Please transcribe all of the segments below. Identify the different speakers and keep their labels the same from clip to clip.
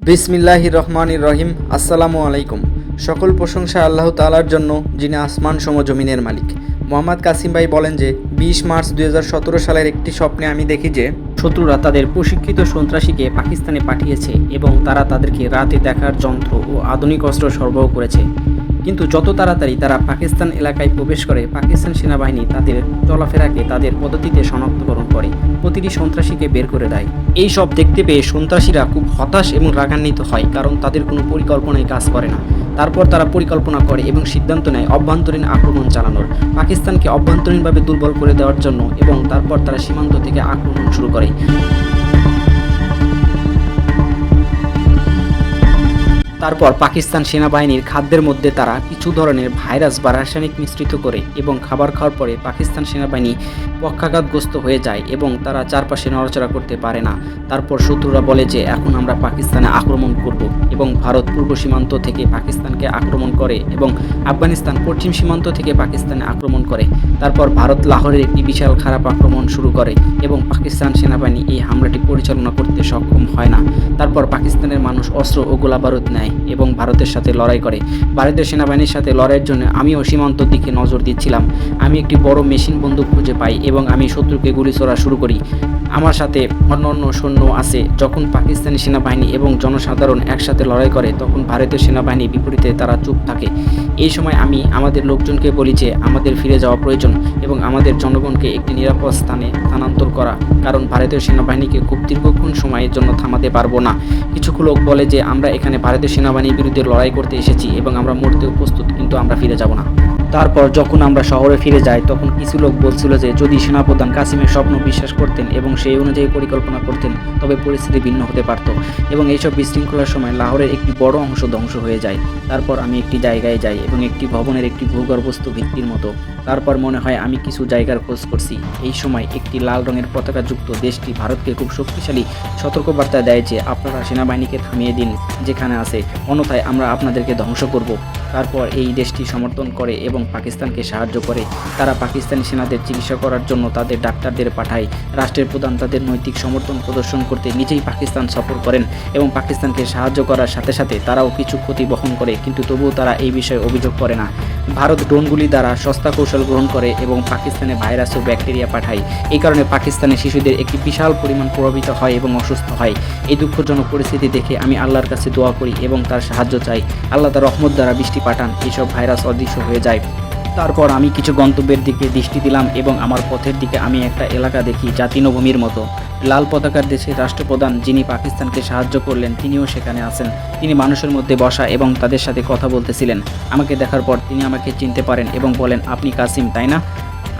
Speaker 1: বিসমিল্লাহ রহমান রহিম, আসসালামু আলাইকুম। সকল প্রশংসা আল্লাহ তালার জন্য, যিনি আসমান সম জমিনের মালিক। মোহাম্মদ কাসিম ভাই বলেন যে, বিশ মার্চ দু হাজার সতেরো সালের একটি স্বপ্নে আমি দেখি যে,
Speaker 2: শত্রুরা তাদের প্রশিক্ষিত সন্ত্রাসীকে পাকিস্তানে পাঠিয়েছে এবং তারা তাদেরকে রাতে দেখার যন্ত্র ও আধুনিক অস্ত্র সরবরাহ করেছে। কিন্তু যত তাড়াতাড়ি তারা পাকিস্তান এলাকায় প্রবেশ করে, পাকিস্তান সেনাবাহিনী তাদের চলাফেরাকে তাদের পদ্ধতিতে শনাক্তকরণ করে। প্রতিটি সন্ত্রাসীকে বের করে দেয়। এই সব দেখতে পেয়ে সন্ত্রাসীরা খুব হতাশ এবং রাগান্বিত হয়, কারণ তাদের কোনো পরিকল্পনায় কাজ করে না। তারপর তারা পরিকল্পনা করে এবং সিদ্ধান্ত নেয় অভ্যন্তরীণ আক্রমণ চালানোর। পাকিস্তানকে অভ্যন্তরীণভাবে দুর্বল করে দেওয়ার জন্য এবং তারপর তারা সীমান্ত থেকে আক্রমণ শুরু করে। তারপর পাকিস্তান সেনাবাহিনীর খাদ্যের মধ্যে তারা কিছু ধরনের ভাইরাস বা রাসায়নিক মিশ্রিত করে এবং খাবার খাওয়ার পরে পাকিস্তান সেনাবাহিনী পক্ষাঘাতগ্রস্ত হয়ে যায় এবং তারা চারপাশে নড়াচড়া করতে পারে না। তারপর শত্রুরা বলে যে, এখন আমরা পাকিস্তানে আক্রমণ করব এবং ভারত পূর্ব সীমান্ত থেকে পাকিস্তানকে আক্রমণ করে এবং আফগানিস্তান পশ্চিম সীমান্ত থেকে পাকিস্তানে আক্রমণ করে। তারপর ভারত লাহোরের একটি বিশাল খারাপ আক্রমণ শুরু করে এবং পাকিস্তান সেনাবাহিনী এই হামলাটি পরিচালনা করতে সক্ষম হয় না। তারপর পাকিস্তানের মানুষ অস্ত্র ও গোলাবারুদ নেয়। এবং ভারতের সাথে লড়াই করে। ভারতের সেনাবাহিনীর সাথে লড়াইয়ের জন্য আমিও সীমান্তর দিকে নজর দিচ্ছিলাম। আমি একটি বড় মেশিন বন্দুক খুঁজে পাই এবং আমি শত্রুকে গুলি ছোড়া শুরু করি। আমার সাথে অন্য অন্য সৈন্য আছে। যখন পাকিস্তানি সেনাবাহিনী এবং জনসাধারণ একসাথে লড়াই করে, তখন ভারতীয় সেনাবাহিনী বিপরীতে তারা চুপ থাকে। এই সময় আমি আমাদের লোকজনকে বলি যে, আমাদের ফিরে যাওয়া প্রয়োজন এবং আমাদের জনগণকে একটি নিরাপদ স্থানে স্থানান্তর করা। কারণ ভারতীয় সেনাবাহিনীকে খুব দীর্ঘক্ষণ সময়ের জন্য থামাতে পারব না। কিছু লোক বলে যে, আমরা এখানে ভারতীয় সেনাবাহিনীর বিরুদ্ধে লড়াই করতে এসেছি এবং আমরা মরতেও প্রস্তুত, কিন্তু আমরা ফিরে যাব না। তারপর যখন আমরা শহরে ফিরে যাই, তখন কিছু লোক বলছিল যে, যদি সেনাপ্রধান কাসিমের স্বপ্ন বিশ্বাস করতেন এবং সেই অনুযায়ী পরিকল্পনা করতেন, তবে পরিস্থিতি ভিন্ন হতে পারত। এবং এইসব বিশৃঙ্খলার সময় লাহোরের একটি বড় অংশ ধ্বংস হয়ে যায়। তারপর আমি একটি জায়গায় যাই এবং একটি ভবনের একটি ভূগর্ভস্থ ভিত্তির মতো। তারপর মনে হয় আমি কিছু জায়গার খোঁজ করছি। এই সময় একটি লাল রঙের পতাকাযুক্ত দেশটি ভারতকে খুব শক্তিশালী সতর্কবার্তা দেয় যে, আপনারা সেনাবাহিনীকে থামিয়ে দিন যেখানে আছে। অন্যথায় আমরা আপনাদেরকে ধ্বংস করব। তারপর এই দেশটি সমর্থন করে এবং পাকিস্তানকে সাহায্য করে। তারা পাকিস্তানি সেনাদের চিকিৎসা করার জন্য তাদের ডাক্তারদের পাঠায়। রাষ্ট্রের প্রধান তাদের নৈতিক সমর্থন প্রদর্শন করতে নিজেই পাকিস্তান সফর করেন এবং পাকিস্তানকে সাহায্য করার সাথে সাথে তারাও কিছু ক্ষতি বহন করে। কিন্তু তবুও তারা এই বিষয়ে অভিযোগ করে না। ভারত ড্রোনগুলি দ্বারা সস্তা কৌশল গ্রহণ করে এবং পাকিস্তানে ভাইরাস ও ব্যাকটেরিয়া পাঠায়। এই কারণে পাকিস্তানে শিশুদের একটি বিশাল পরিমাণ প্রভাবিত হয় এবং অসুস্থ হয়। এই দুঃখজনক পরিস্থিতি দেখে আমি আল্লাহর কাছে দোয়া করি এবং তার সাহায্য চাই। আল্লাহ তার রহমত দ্বারা বৃষ্টি পাঠান। এইসব ভাইরাস অদৃশ্য হয়ে যায়। তারপর আমি কিছু গন্তব্যের দিকে দৃষ্টি দিলাম এবং আমার পথের দিকে আমি একটা এলাকা দেখি, যা তৃণভূমির মতো। লাল পতাকার দেশের রাষ্ট্রপ্রধান যিনি পাকিস্তানকে সাহায্য করলেন, তিনিও সেখানে আছেন। তিনি মানুষের মধ্যে বসা এবং তাদের সাথে কথা বলতেছিলেন। আমাকে দেখার পর তিনি আমাকে চিনতে পারেন এবং বলেন, আপনি কাসিম, তাই না?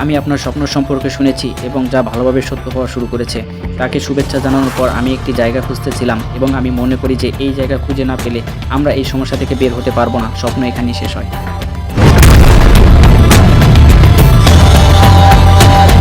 Speaker 2: আমি আপনার স্বপ্ন সম্পর্কে শুনেছি এবং যা ভালোভাবে সত্য হওয়া শুরু করেছে। তাকে শুভেচ্ছা জানানোর পর আমি একটি জায়গা খুঁজতেছিলাম এবং আমি মনে করি যে এই জায়গা খুঁজে না পেলে আমরা এই সমস্যা থেকে বের হতে পারব না। স্বপ্ন এখানেই শেষ হয়। God